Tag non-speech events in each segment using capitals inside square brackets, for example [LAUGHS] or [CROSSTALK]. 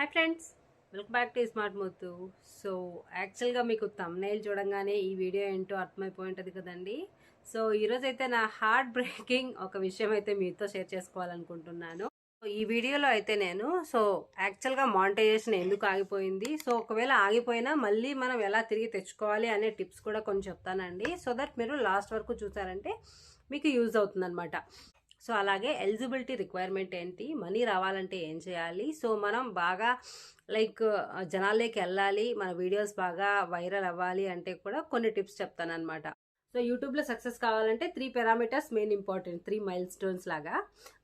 Hi friends welcome back to smart Muthu so యాక్చువల్గా మీకు thumbnail చూడంగానే ఈ వీడియో ఏంటో అర్థమైపోయి ఉంటుంది కదండి సో ఈరోజు అయితే నా హార్ట్ బ్రేకింగ్ ఒక విషయం అయితే మీతో షేర్ చేసుకోవాలనుకుంటున్నాను. సో ఈ వీడియోలో అయితే నేను సో యాక్చువల్గా మానిటైజేషన్ ఎందుకు ఆగిపోయింది? సో ఒకవేళ ఆగిపోయినా మళ్ళీ మనం ఎలా తిరిగి తెచ్చుకోవాలి అనే టిప్స్ కూడా కొన్ని చెప్తానండి. సో దట్ మీరు లాస్ట్ వరకు చూసారంటే మీకు యూజ్ అవుతుందన్నమాట. సో అలాగే ఎలిజిబిలిటీ రిక్వైర్మెంట్ ఏంటి? మనీ రావాలంటే ఏం చేయాలి? సో మనం బాగా లైక్ జనాల్లోకి వెళ్ళాలి. మన వీడియోస్ బాగా వైరల్ అవ్వాలి అంటే కూడా కొన్ని టిప్స్ చెప్తాను అనమాట సో యూట్యూబ్లో సక్సెస్ కావాలంటే three parameters main important three milestones లాగా.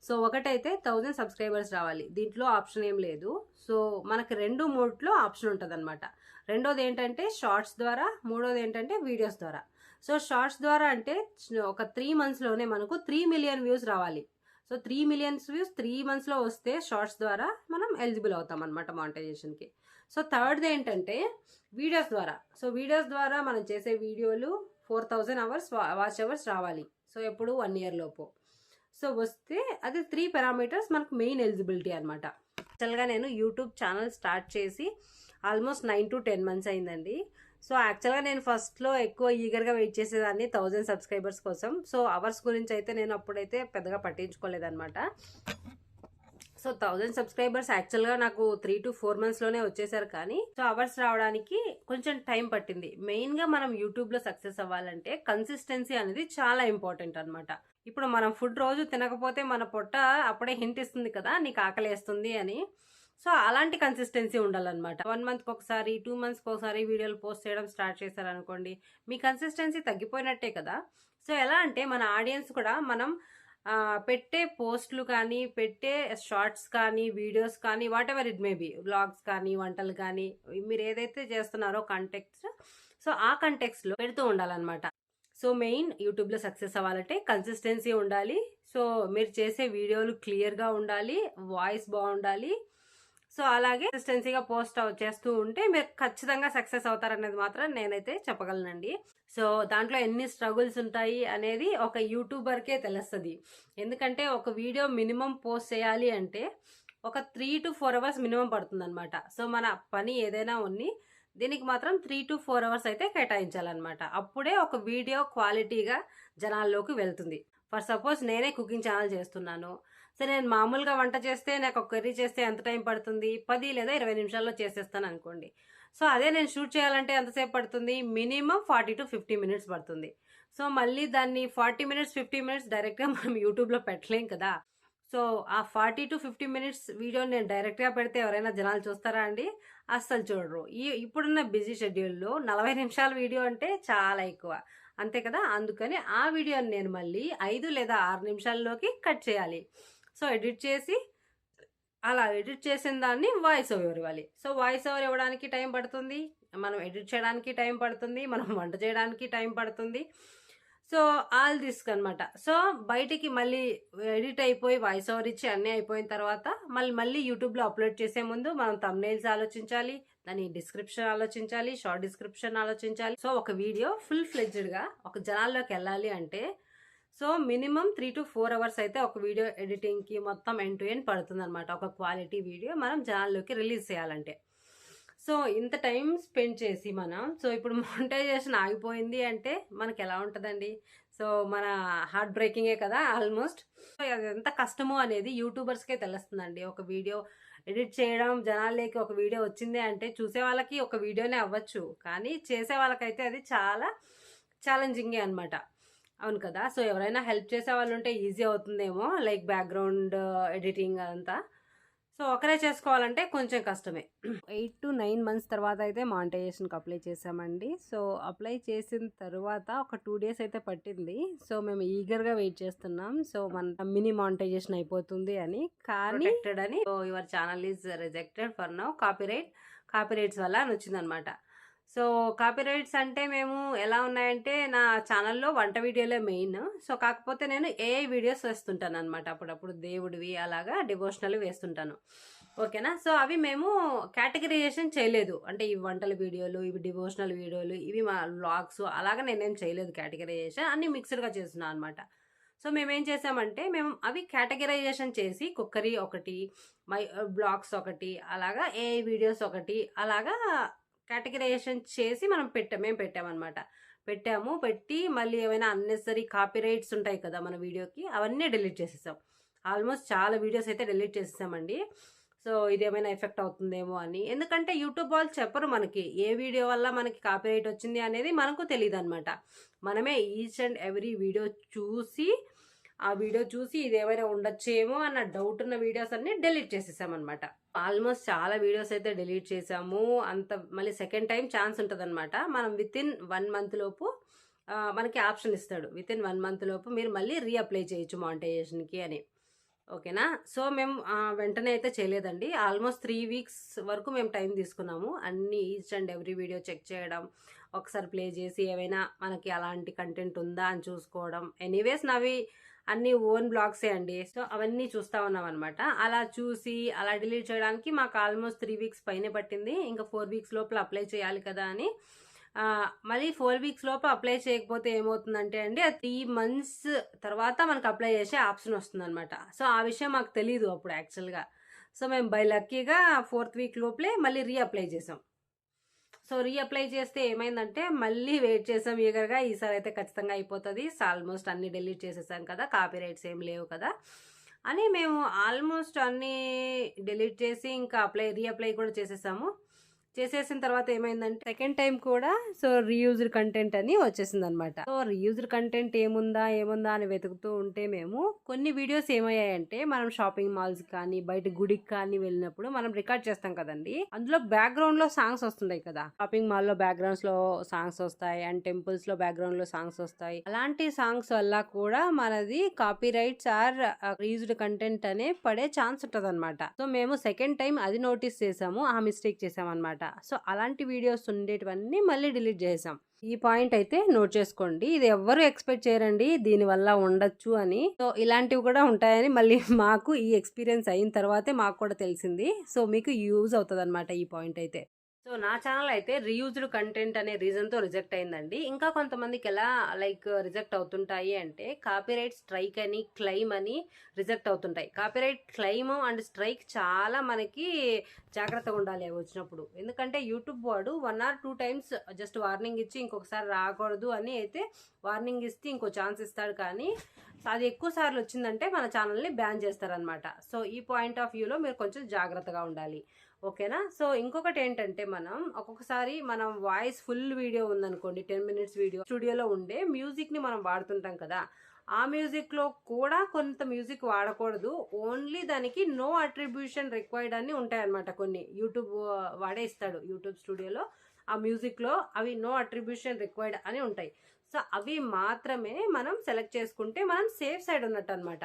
సో ఒకటైతే థౌజండ్ సబ్స్క్రైబర్స్ రావాలి. దీంట్లో ఆప్షన్ ఏం లేదు. సో మనకి రెండు మూడ్లో ఆప్షన్ ఉంటుంది అనమాట రెండోది ఏంటంటే షార్ట్స్ ద్వారా మూడోది ఏంటంటే వీడియోస్ ద్వారా. సో షార్ట్స్ ద్వారా అంటే ఒక త్రీ మంత్స్లోనే మనకు త్రీ మిలియన్ వ్యూస్ రావాలి. So three millions views three మంత్స్లో వస్తే షార్ట్స్ ద్వారా మనం ఎలిజిబుల్ అవుతాం అనమాట మానిటైజేషన్కి సో థర్డ్ది ఏంటంటే వీడియోస్ ద్వారా. సో వీడియోస్ ద్వారా మనం చేసే వీడియోలు four thousand hours watch hours రావాలి. సో ఎప్పుడు? వన్ ఇయర్ లోపు. సో వస్తే అది త్రీ పారామీటర్స్ మనకు మెయిన్ ఎలిజిబిలిటీ అనమాట యాక్చువల్గా నేను యూట్యూబ్ ఛానల్ స్టార్ట్ చేసి almost nine to ten months అయిందండి. సో యాక్చువల్గా నేను ఫస్ట్లో ఎక్కువ ఈగర్గా వెయిట్ చేసేదాన్ని థౌజండ్ సబ్స్క్రైబర్స్ కోసం. సో అవర్స్ గురించి అయితే నేను అప్పుడైతే పెద్దగా పట్టించుకోలేదన్నమాట. సో థౌజండ్ సబ్స్క్రైబర్స్ యాక్చువల్గా నాకు త్రీ టు ఫోర్ మంత్స్లోనే వచ్చేసారు కానీ సో అవర్స్ రావడానికి కొంచెం టైం పట్టింది. మెయిన్గా మనం యూట్యూబ్లో సక్సెస్ అవ్వాలంటే కన్సిస్టెన్సీ అనేది చాలా ఇంపార్టెంట్ అనమాట ఇప్పుడు మనం ఫుడ్ రోజు తినకపోతే మన పొట్ట అప్పుడే హింట్ ఇస్తుంది కదా నీకు ఆకలి వేస్తుంది అని. సో అలాంటి కన్సిస్టెన్సీ ఉండాలన్నమాట. వన్ మంత్కి ఒకసారి టూ మంత్స్కి ఒకసారి వీడియోలు పోస్ట్ చేయడం స్టార్ట్ చేశారనుకోండి మీ కన్సిస్టెన్సీ తగ్గిపోయినట్టే కదా. సో ఎలా అంటే మన ఆడియన్స్ కూడా మనం పెట్టే పోస్ట్లు కానీ పెట్టే షార్ట్స్ కానీ వీడియోస్ కానీ whatever it may be vlogs కానీ వంటలు కానీ మీరు ఏదైతే చేస్తున్నారో కంటెక్ట్స్ సో ఆ కంటెక్స్లో పెడుతూ ఉండాలన్నమాట. సో మెయిన్ యూట్యూబ్లో సక్సెస్ అవ్వాలంటే కన్సిస్టెన్సీ ఉండాలి. సో మీరు చేసే వీడియోలు క్లియర్గా ఉండాలి వాయిస్ బాగుండాలి సో అలాగే కన్సిస్టెన్సీగా పోస్ట్ చేస్తూ ఉంటే మీరు ఖచ్చితంగా సక్సెస్ అవుతారనేది మాత్రం నేనైతే చెప్పగలనండి. సో దాంట్లో ఎన్ని స్ట్రగుల్స్ ఉంటాయి అనేది ఒక యూట్యూబర్కే తెలుస్తుంది. ఎందుకంటే ఒక వీడియో మినిమం పోస్ట్ చేయాలి అంటే ఒక three to four hours minimum పడుతుంది అనమాట సో మన పని ఏదైనా ఉన్ని దీనికి మాత్రం త్రీ టు ఫోర్ అవర్స్ అయితే కేటాయించాలన్నమాట. అప్పుడే ఒక వీడియో క్వాలిటీగా జనాల్లోకి వెళ్తుంది. ఫర్ సపోజ్ నేనే కుకింగ్ ఛానల్ చేస్తున్నాను. సరే నేను మామూలుగా వంట చేస్తే నాకు ఒక కర్రీ చేస్తే ఎంత టైం పడుతుంది? పది లేదా ఇరవై నిమిషాల్లో చేసేస్తాను అనుకోండి. సో అదే నేను షూట్ చేయాలంటే ఎంతసేపు పడుతుంది? Minimum forty to fifty minutes పడుతుంది. సో మళ్ళీ దాన్ని ఫార్టీ మినిట్స్ ఫిఫ్టీ మినిట్స్ డైరెక్ట్గా మనం యూట్యూబ్లో పెట్టలేం కదా. సో ఆ forty to fifty minutes video నేను డైరెక్ట్గా పెడితే ఎవరైనా జనాలు చూస్తారా అండి? అస్సలు చూడరు. ఈ ఇప్పుడున్న బిజీ షెడ్యూల్లో నలభై నిమిషాల వీడియో అంటే చాలా ఎక్కువ. అంతే కదా? అందుకని ఆ వీడియోని నేను మళ్ళీ ఐదు లేదా ఆరు నిమిషాల్లోకి కట్ చేయాలి. సో ఎడిట్ చేసి అలా ఎడిట్ చేసిన దాన్ని వాయిస్ ఓవర్ ఇవ్వాలి. సో వాయిస్ ఓవర్ ఇవ్వడానికి టైం పడుతుంది. మనం ఎడిట్ చేయడానికి టైం పడుతుంది. మనం వంట చేయడానికి టైం పడుతుంది. సో ఆల్ దిస్క్ అనమాట సో బయటికి మళ్ళీ ఎడిట్ అయిపోయి వాయిస్ ఓవర్ ఇచ్చి అన్నీ అయిపోయిన తర్వాత మళ్ళీ మళ్ళీ యూట్యూబ్లో అప్లోడ్ చేసే ముందు మనం తమ్నైల్స్ ఆలోచించాలి. దాని డిస్క్రిప్షన్ ఆలోచించాలి. షార్ట్ డిస్క్రిప్షన్ ఆలోచించాలి. సో ఒక వీడియో ఫుల్ ఫ్లెడ్జ్డ్గా ఒక జనాల్లోకి వెళ్ళాలి అంటే so minimum three to four hours అయితే ఒక వీడియో ఎడిటింగ్కి మొత్తం ఎండ్ టు ఎండ్ పడుతుంది అనమాట ఒక క్వాలిటీ వీడియో మనం జనాల్లోకి రిలీజ్ చేయాలంటే. సో ఇంత టైం స్పెండ్ చేసి మనం సో ఇప్పుడు మానిటైజేషన్ ఆగిపోయింది అంటే మనకి ఎలా ఉంటుందండి? సో మన హార్ట్ బ్రేకింగే కదా ఆల్మోస్ట్ సో అది ఎంత కష్టమో అనేది యూట్యూబర్స్కే తెలుస్తుందండి. ఒక వీడియో ఎడిట్ చేయడం జనాలకి ఒక వీడియో వచ్చింది అంటే చూసే వాళ్ళకి ఒక వీడియోనే అవ్వచ్చు. కానీ చేసే వాళ్ళకైతే అది చాలా ఛాలెంజింగే అనమాట అవును కదా? సో ఎవరైనా హెల్ప్ చేసే వాళ్ళు ఉంటే ఈజీ అవుతుందేమో లైక్ బ్యాక్గ్రౌండ్ ఎడిటింగ్ అదంతా. సో ఒకరే చేసుకోవాలంటే కొంచెం కష్టమే. ఎయిట్ టు నైన్ మంత్స్ తర్వాత అయితే మానిటైజేషన్కి అప్లై చేసామండి సో అప్లై చేసిన తర్వాత ఒక టూ డేస్ అయితే పట్టింది. సో మేము ఈగర్గా వెయిట్ చేస్తున్నాం. సో మన మినీ మానిటైజేషన్ అయిపోతుంది అని. కానీ అని. So your channel is rejected for now. Copyright copyrights వల్ల అని వచ్చిందనమాట. సో కాపీరైట్స్ అంటే మేము ఎలా ఉన్నాయంటే నా ఛానల్లో వంట వీడియోలే మెయిన్. సో కాకపోతే నేను ఏఐ వీడియోస్ వేస్తుంటాను అనమాట అప్పుడప్పుడు దేవుడివి అలాగా డివోషనల్ వేస్తుంటాను. ఓకేనా? సో అవి మేము కేటగిరైజేషన్ చేయలేదు. అంటే ఇవి వంటల వీడియోలు ఇవి డివోషనల్ వీడియోలు ఇవి మా వ్లాగ్స్ అలాగా నేనేం చేయలేదు కేటగిరైజేషన్. అన్ని మిక్స్డ్గా చేస్తున్నాను అనమాట సో మేమేం చేసామంటే మేము అవి కేటగిరైజేషన్ చేసి కుక్కరీ ఒకటి మై బ్లాగ్స్ ఒకటి అలాగా ఏ వీడియోస్ ఒకటి అలాగా కేటగరైజేషన్ చేసి మనం పెట్టాం మేము పెట్టామన్నమాట. పెట్టాము పెట్టి మళ్ళీ ఏమైనా అన్నెసరీ కాపీ రైట్స్ ఉంటాయి కదా మన వీడియోకి అవన్నీ డిలీట్ చేసేసాం. ఆల్మోస్ట్ చాలా వీడియోస్ అయితే డిలీట్ చేసేసామండి. సో ఇదేమైనా ఎఫెక్ట్ అవుతుందేమో అని. ఎందుకంటే యూట్యూబ్ వాళ్ళు చెప్పరు మనకి ఏ వీడియో వల్ల మనకి కాపీరైట్ వచ్చింది అనేది మనకు తెలియదు అనమాట మనమే ఈచ్ అండ్ ఎవ్రీ వీడియో చూసి ఆ వీడియో చూసి ఇదేమైనా ఉండొచ్చేమో అన్న డౌట్ ఉన్న వీడియోస్ అన్ని డిలీట్ చేసేసామన్నమాట. ఆల్మోస్ట్ చాలా వీడియోస్ అయితే డిలీట్ చేసాము. అంత మళ్ళీ సెకండ్ టైం ఛాన్స్ ఉంటుందన్నమాట. మనం విత్ ఇన్ వన్ మంత్ లోపు మనకి ఆప్షన్ ఇస్తాడు. విత్ ఇన్ వన్ మంత్ లోపు మీరు మళ్ళీ రీఅప్లై చేయొచ్చు మానిటైజేషన్కి అని. ఓకేనా? సో మేము వెంటనే అయితే చేయలేదండి. ఆల్మోస్ట్ త్రీ వీక్స్ వరకు మేము టైం తీసుకున్నాము. అన్ని each and every video check చేయడం ఒకసారి ప్లే చేసి ఏవైనా మనకి అలాంటి కంటెంట్ ఉందా అని చూసుకోవడం. ఎనీవేస్ నావి అన్ని ఓన్ బ్లాగ్సే అండి. సో అవన్నీ చూస్తా ఉన్నాం అనమాట అలా చూసి అలా డిలీట్ చేయడానికి మాకు ఆల్మోస్ట్ త్రీ వీక్స్ పైనే పట్టింది. ఇంకా ఫోర్ వీక్స్ లోపల అప్లై చేయాలి కదా అని. మళ్ళీ ఫోర్ వీక్స్ లోపు అప్లై చేయకపోతే ఏమవుతుందంటే అండి త్రీ మంత్స్ తర్వాత మనకు అప్లై చేసే ఆప్షన్ వస్తుందనమాట సో ఆ విషయం మాకు తెలియదు అప్పుడు యాక్చువల్గా. సో మేము బై లక్కీగా ఫోర్త్ వీక్ లోపలే మళ్ళీ రీఅప్లై చేసాం. సో రీఅప్లై చేస్తే ఏమైందంటే మళ్ళీ వెయిట్ చేసాం ఈగర్గా ఈసారి అయితే ఖచ్చితంగా అయిపోతుంది. ఆల్మోస్ట్ అన్ని డిలీట్ చేసేసాం కదా కాపీ రైట్స్ ఏం లేవు కదా. అని మేము ఆల్మోస్ట్ అన్ని డిలీట్ చేసి ఇంకా అప్లై రీఅప్లై కూడా చేసేసాము. చేసేసిన తర్వాత ఏమైందంటే సెకండ్ టైం కూడా సో రీయూజ్డ్ కంటెంట్ అని వచ్చేసింది అనమాట సో రీయూజ్డ్ కంటెంట్ ఏముందా ఏముందా అని వెతుకుతూ ఉంటే మేము కొన్ని వీడియోస్ ఏమయ్యాయంటే మనం షాపింగ్ మాల్స్ కానీ బయట గుడికి కానీ వెళ్ళినప్పుడు మనం రికార్డ్ చేస్తాం కదండి. అందులో బ్యాక్గ్రౌండ్లో సాంగ్స్ వస్తుంటాయి కదా. షాపింగ్ మాల్లో బ్యాక్గ్రౌండ్స్లో సాంగ్స్ వస్తాయి అండ్ టెంపుల్స్లో బ్యాక్గ్రౌండ్లో సాంగ్స్ వస్తాయి. అలాంటి సాంగ్స్ వల్ల కూడా మనది copyrights or reused content అనే పడే ఛాన్స్ ఉంటుంది అనమాట సో మేము సెకండ్ టైం అది నోటీస్ చేసాము ఆ మిస్టేక్ చేసాం అనమాట సో అలాంటి వీడియోస్ ఉండేటివన్నీ మళ్ళీ డిలీట్ చేసాం ఈ పాయింట్ అయితే నోట్ చేసుకోండి. ఇది ఎవ్వరు ఎక్స్పెక్ట్ చేయరండి. దీని వల్ల ఉండొచ్చు అని. సో ఇలాంటివి కూడా ఉంటాయని మళ్ళీ [LAUGHS] మాకు ఈ ఎక్స్పీరియన్స్ అయిన తర్వాతే మాకు కూడా తెలిసింది. సో మీకు యూజ్ అవుతుంది ఈ పాయింట్ అయితే. సో నా ఛానల్ అయితే రీయూజ్డ్ కంటెంట్ అనే రీజన్తో రిజెక్ట్ అయిందండి. ఇంకా కొంతమందికి ఎలా లైక్ రిజెక్ట్ అవుతుంటాయి అంటే కాపీరైట్ స్ట్రైక్ అని క్లెయిమ్ అని రిజెక్ట్ అవుతుంటాయి. కాపీరైట్ క్లెయిమ్ అండ్ స్ట్రైక్ చాలా మనకి జాగ్రత్తగా ఉండాలి అవి వచ్చినప్పుడు. ఎందుకంటే యూట్యూబ్ వాడు one or two times just warning ఇచ్చి ఇంకొకసారి రాకూడదు అని అయితే వార్నింగ్ ఇస్తే ఇంకో ఛాన్స్ ఇస్తాడు. కానీ అది ఎక్కువ సార్లు వచ్చిందంటే మన ఛానల్ని బ్యాన్ చేస్తారనమాట సో ఈ పాయింట్ ఆఫ్ వ్యూలో మీరు కొంచెం జాగ్రత్తగా ఉండాలి. ఓకేనా? సో ఇంకొకటి ఏంటంటే మనం ఒక్కొక్కసారి మనం వాయిస్ ఫుల్ వీడియో ఉందనుకోండి టెన్ మినిట్స్ వీడియో స్టూడియోలో ఉండే మ్యూజిక్ని మనం వాడుతుంటాం కదా. ఆ మ్యూజిక్లో కూడా కొంత మ్యూజిక్ వాడకూడదు. ఓన్లీ దానికి నో అట్రిబ్యూషన్ రిక్వైర్డ్ అని ఉంటాయన్నమాట కొన్ని. యూట్యూబ్ వాడే ఇస్తాడు యూట్యూబ్ స్టూడియోలో ఆ మ్యూజిక్లో అవి నో అట్రిబ్యూషన్ రిక్వైర్డ్ అని ఉంటాయి. సో అవి మాత్రమే మనం సెలెక్ట్ చేసుకుంటే మనం సేఫ్ సైడ్ ఉన్నట్టు అనమాట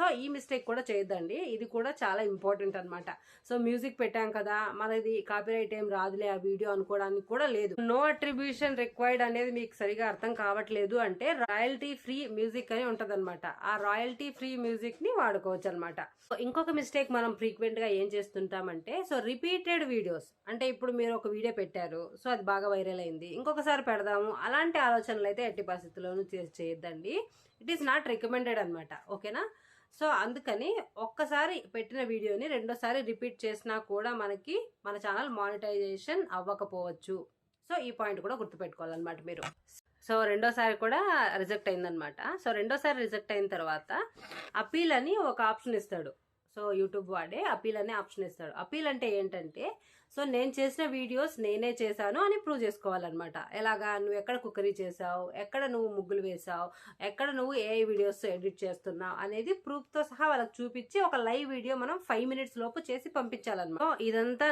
సో ఈ మిస్టేక్ కూడా చేయొద్దండి. ఇది కూడా చాలా ఇంపార్టెంట్ అనమాట సో మ్యూజిక్ పెట్టాం కదా మనది కాపీరైట్ ఏం రాదులే ఆ వీడియో అనుకోవడానికి కూడా లేదు. నో అట్రిబ్యూషన్ రిక్వైర్డ్ అనేది మీకు సరిగా అర్థం కావట్లేదు అంటే రాయల్టీ ఫ్రీ మ్యూజిక్ అని ఉంటది ఆ రాయల్టీ ఫ్రీ మ్యూజిక్ని వాడుకోవచ్చు అనమాట సో ఇంకొక మిస్టేక్ మనం ఫ్రీక్వెంట్గా ఏం చేస్తుంటామంటే సో రిపీటెడ్ వీడియోస్ అంటే ఇప్పుడు మీరు ఒక వీడియో పెట్టారు సో అది బాగా వైరల్ అయింది ఇంకొకసారి పెడదాము అలాంటి ఆలోచనలు అయితే ఎట్టి పరిస్థితుల్లోనూ చే- చేయొద్దండి. ఇట్ ఈస్ నాట్ రికమెండెడ్ అనమాట ఓకేనా? సో అందుకని ఒక్కసారి పెట్టిన వీడియోని రెండోసారి రిపీట్ చేసినా కూడా మనకి మన ఛానల్ మానిటైజేషన్ అవ్వకపోవచ్చు. సో ఈ పాయింట్ కూడా గుర్తుపెట్టుకోవాలన్నమాట మీరు. సో రెండోసారి కూడా రిజెక్ట్ అయిందనమాట సో రెండోసారి రిజెక్ట్ అయిన తర్వాత అపీల్ అని ఒక ఆప్షన్ ఇస్తాడు. సో యూట్యూబ్ వాడే అపీల్ అనే ఆప్షన్ ఇస్తాడు. అపీల్ అంటే ఏంటంటే సో నేను చేసిన వీడియోస్ నేనే చేశాను అని ప్రూవ్ చేసుకోవాలన్నమాట. ఎలాగా నువ్వు ఎక్కడ కుక్కరీ చేసావు ఎక్కడ నువ్వు ముగ్గులు వేసావు ఎక్కడ నువ్వు ఏ వీడియోస్ ఎడిట్ చేస్తున్నావు? అనేది ప్రూఫ్తో సహా వాళ్ళకి చూపించి ఒక లైవ్ వీడియో మనం ఫైవ్ మినిట్స్ లోపు చేసి పంపించాలన్నమాట. ఇదంతా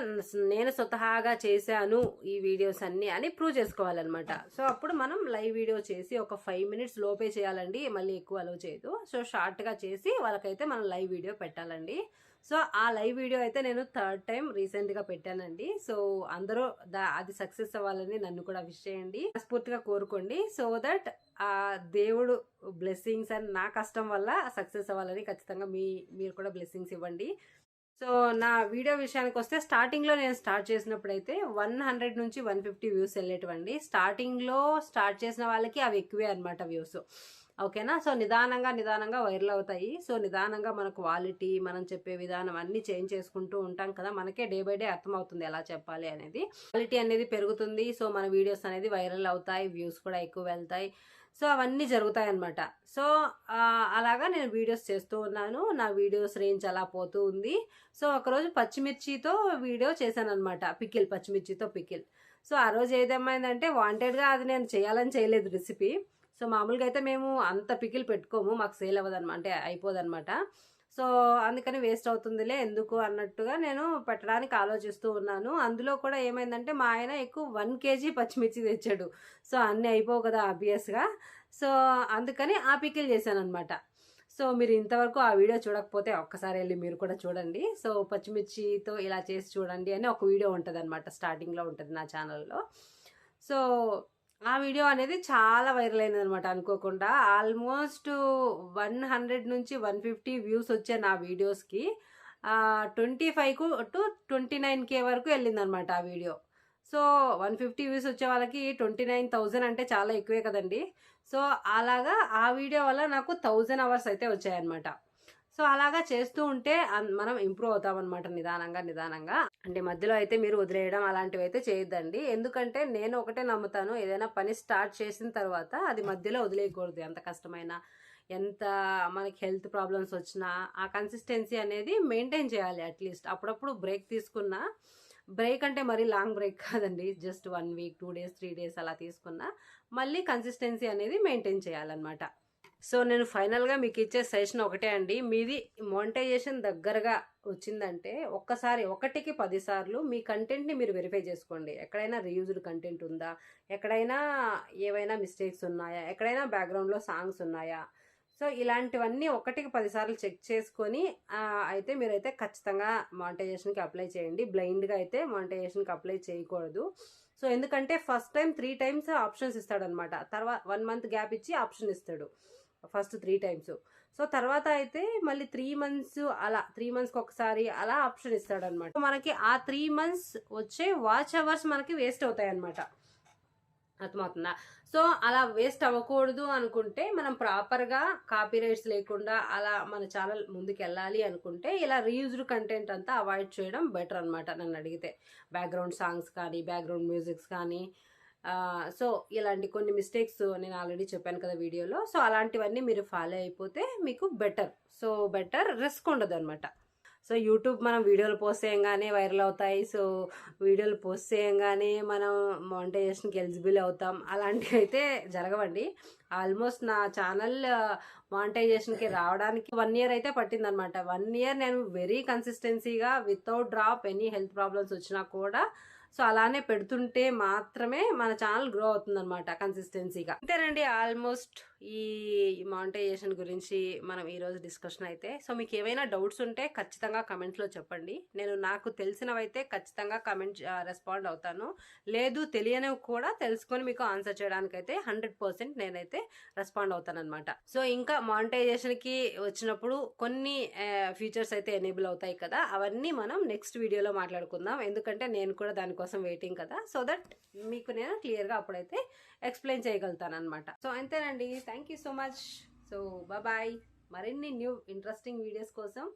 నేను స్వతహాగా చేశాను ఈ వీడియోస్ అన్ని అని ప్రూవ్ చేసుకోవాలన్నమాట. సో అప్పుడు మనం లైవ్ వీడియో చేసి ఒక ఫైవ్ మినిట్స్ లోపే చేయాలండి. మళ్ళీ ఎక్కువ అలో చేయదు. సో షార్ట్గా చేసి వాళ్ళకైతే మనం లైవ్ వీడియో పెట్టాలండి. సో ఆ లైవ్ వీడియో అయితే నేను థర్డ్ టైం రీసెంట్గా పెట్టానండి. సో అందరూ అది సక్సెస్ అవ్వాలని నన్ను కూడా విష్ చేయండి. స్ఫూర్తిగా కోరుకోండి. సో దట్ ఆ దేవుడు బ్లెస్సింగ్స్ అండ్ నా కష్టం వల్ల సక్సెస్ అవ్వాలని ఖచ్చితంగా మీ మీరు కూడా బ్లెస్సింగ్స్ ఇవ్వండి. సో నా వీడియో విషయానికి వస్తే స్టార్టింగ్లో నేను స్టార్ట్ చేసినప్పుడు అయితే వన్ హండ్రెడ్ నుంచి వన్ ఫిఫ్టీ వ్యూస్ వెళ్ళేటివండి. స్టార్టింగ్లో స్టార్ట్ చేసిన వాళ్ళకి అవి ఎక్కువే అనమాట వ్యూస్. ఓకేనా? సో నిదానంగా నిదానంగా వైరల్ అవుతాయి. సో నిదానంగా మన క్వాలిటీ మనం చెప్పే విధానం అన్ని చేంజ్ చేసుకుంటూ ఉంటాం కదా మనకే డే బై డే అర్థమవుతుంది ఎలా చెప్పాలి అనేది. క్వాలిటీ అనేది పెరుగుతుంది. సో మన వీడియోస్ అనేది వైరల్ అవుతాయి వ్యూస్ కూడా ఎక్కువ వెళ్తాయి. సో అవన్నీ జరుగుతాయి అనమాట సో అలాగా నేను వీడియోస్ చేస్తూ ఉన్నాను. నా వీడియోస్ రేంజ్ అలా పోతూ ఉంది. సో ఒకరోజు పచ్చిమిర్చితో వీడియో చేశాను అనమాట పికిల్ పచ్చిమిర్చితో పికిల్. సో ఆ రోజు ఏదేమైందంటే వాంటెడ్గా అది నేను చేయాలని చేయలేదు రెసిపీ. సో మామూలుగా అయితే మేము అంత పికిల్ పెట్టుకోము మాకు సేల్ అవ్వదన్నమాట అంటే అయిపోదన్నమాట. సో అందుకని వేస్ట్ అవుతుందిలే ఎందుకు అన్నట్టుగా నేను పెట్టడానికి ఆలోచిస్తూ ఉన్నాను. అందులో కూడా ఏమైందంటే మా ఆయన ఎక్కువ వన్ కేజీ పచ్చిమిర్చి తెచ్చాడు. సో అన్నీ అయిపోవు కదా ఆబ్వియస్గా. సో అందుకని ఆ పికిల్ చేశాను అనమాట సో మీరు ఇంతవరకు ఆ వీడియో చూడకపోతే ఒక్కసారి వెళ్ళి మీరు కూడా చూడండి. సో పచ్చిమిర్చితో ఇలా చేసి చూడండి అని ఒక వీడియో ఉంటుంది అనమాట స్టార్టింగ్లో ఉంటుంది నా ఛానల్లో. సో ఆ వీడియో అనేది చాలా వైరల్ అయింది అనమాట అనుకోకుండా. ఆల్మోస్ట్ వన్ హండ్రెడ్ నుంచి వన్ ఫిఫ్టీ వ్యూస్ వచ్చే నా వీడియోస్కి. ట్వంటీ ఫైవ్కు టు ట్వంటీ నైన్ కే వరకు వెళ్ళిందనమాట ఆ video. So one fifty views వచ్చే వాళ్ళకి ట్వంటీ నైన్ థౌజండ్ అంటే చాలా ఎక్కువే కదండి. సో అలాగా ఆ వీడియో వల్ల నాకు థౌజండ్ అవర్స్ అయితే వచ్చాయన్నమాట. సో అలాగా చేస్తూ ఉంటే మనం ఇంప్రూవ్ అవుతామన్నమాట నిదానంగా నిదానంగా. అంటే మధ్యలో అయితే మీరు వదిలేయడం అలాంటివి అయితే చేయొద్దండి. ఎందుకంటే నేను ఒకటే నమ్ముతాను ఏదైనా పని స్టార్ట్ చేసిన తర్వాత అది మధ్యలో వదిలేయకూడదు. ఎంత కష్టమైనా ఎంత మనకి హెల్త్ ప్రాబ్లమ్స్ వచ్చినా ఆ కన్సిస్టెన్సీ అనేది మెయింటైన్ చేయాలి అట్లీస్ట్. అప్పుడప్పుడు బ్రేక్ తీసుకున్నా బ్రేక్ అంటే మరీ లాంగ్ బ్రేక్ కాదండి. Just one week two days three days అలా తీసుకున్నా మళ్ళీ కన్సిస్టెన్సీ అనేది మెయింటైన్ చేయాలన్నమాట. సో నేను ఫైనల్గా మీకు ఇచ్చే సజెషన్ ఒకటే అండి. మీది మోనిటైజేషన్ దగ్గరగా వచ్చిందంటే ఒక్కసారి ఒకటికి పదిసార్లు మీ కంటెంట్ని మీరు వెరిఫై చేసుకోండి. ఎక్కడైనా రీయూజ్డ్ కంటెంట్ ఉందా? ఎక్కడైనా ఏవైనా మిస్టేక్స్ ఉన్నాయా? ఎక్కడైనా బ్యాక్గ్రౌండ్లో సాంగ్స్ ఉన్నాయా? సో ఇలాంటివన్నీ ఒకటికి పదిసార్లు చెక్ చేసుకొని అయితే మీరైతే ఖచ్చితంగా మానిటైజేషన్కి అప్లై చేయండి. బ్లైండ్గా అయితే మానిటైజేషన్కి అప్లై చేయకూడదు. సో ఎందుకంటే first time three times options ఇస్తాడనమాట. తర్వాత వన్ మంత్ గ్యాప్ ఇచ్చి ఆప్షన్ ఇస్తాడు. First three times. సో తర్వాత అయితే మళ్ళీ త్రీ మంత్స్ అలా త్రీ మంత్స్కి ఒకసారి అలా ఆప్షన్ ఇస్తాడనమాట మనకి ఆ త్రీ మంత్స్ వచ్చే వాచ్ అవర్స్ మనకి వేస్ట్ అవుతాయి అనమాట అర్థమవుతుందా? సో అలా వేస్ట్ అవ్వకూడదు అనుకుంటే మనం ప్రాపర్గా కాపీ రైట్స్ లేకుండా అలా మన ఛానల్ ముందుకు వెళ్ళాలి అనుకుంటే ఇలా రీయూజ్డ్ కంటెంట్ అంతా అవాయిడ్ చేయడం బెటర్ అనమాట నన్ను అడిగితే. బ్యాక్గ్రౌండ్ సాంగ్స్ కానీ బ్యాక్గ్రౌండ్ మ్యూజిక్స్ కానీ సో ఇలాంటి కొన్ని మిస్టేక్స్ నేను ఆల్రెడీ చెప్పాను కదా వీడియోలో. సో అలాంటివన్నీ మీరు ఫాలో అయిపోతే మీకు బెటర్ సో బెటర్ రిస్క్ ఉండదు అనమాట సో యూట్యూబ్ మనం వీడియోలు పోస్ట్ చేయంగానే వైరల్ అవుతాయి. సో వీడియోలు పోస్ట్ చేయంగానే మనం మానిటైజేషన్కి ఎలిజిబుల్ అవుతాం. అలాంటివి అయితే జరగవండి. ఆల్మోస్ట్ నా ఛానల్ మానిటైజేషన్కి రావడానికి వన్ ఇయర్ అయితే పట్టిందనమాట వన్ ఇయర్ నేను very కన్సిస్టెన్సీగా without drop any health problems వచ్చినా కూడా సో అలానే పెడుతుంటే మాత్రమే మన ఛానల్ గ్రో అవుతుంది అనమాట కన్సిస్టెన్సీగా అంతేనండి ఆల్మోస్ట్ ఈ మానిటైజేషన్ గురించి మనం ఈరోజు డిస్కషన్ అయితే సో మీకు ఏమైనా డౌట్స్ ఉంటే ఖచ్చితంగా కమెంట్స్లో చెప్పండి. నేను నాకు తెలిసినవైతే ఖచ్చితంగా కమెంట్ రెస్పాండ్ అవుతాను. లేదు తెలియనివి కూడా తెలుసుకొని మీకు ఆన్సర్ చేయడానికైతే హండ్రెడ్ పర్సెంట్ నేనైతే రెస్పాండ్ అవుతాను అనమాట సో ఇంకా మానిటైజేషన్కి వచ్చినప్పుడు కొన్ని ఫీచర్స్ అయితే ఎనేబుల్ అవుతాయి కదా అవన్నీ మనం నెక్స్ట్ వీడియోలో మాట్లాడుకుందాం. ఎందుకంటే నేను కూడా దానికోసం వెయిటింగ్ కదా. సో దట్ మీకు నేను క్లియర్గా అప్పుడైతే ఎక్స్ప్లెయిన్ చేయగలుగుతాను అనమాట సో అంతేనండి. Thank you so much so bye మరిన్ని న్యూ ఇంట్రెస్టింగ్ వీడియోస్ కోసం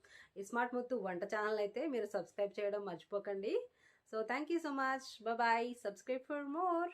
స్మార్ట్ ముత్తు వంట ఛానల్ అయితే మీరు సబ్స్క్రైబ్ చేయడం మర్చిపోకండి. So thank you so much bye subscribe for more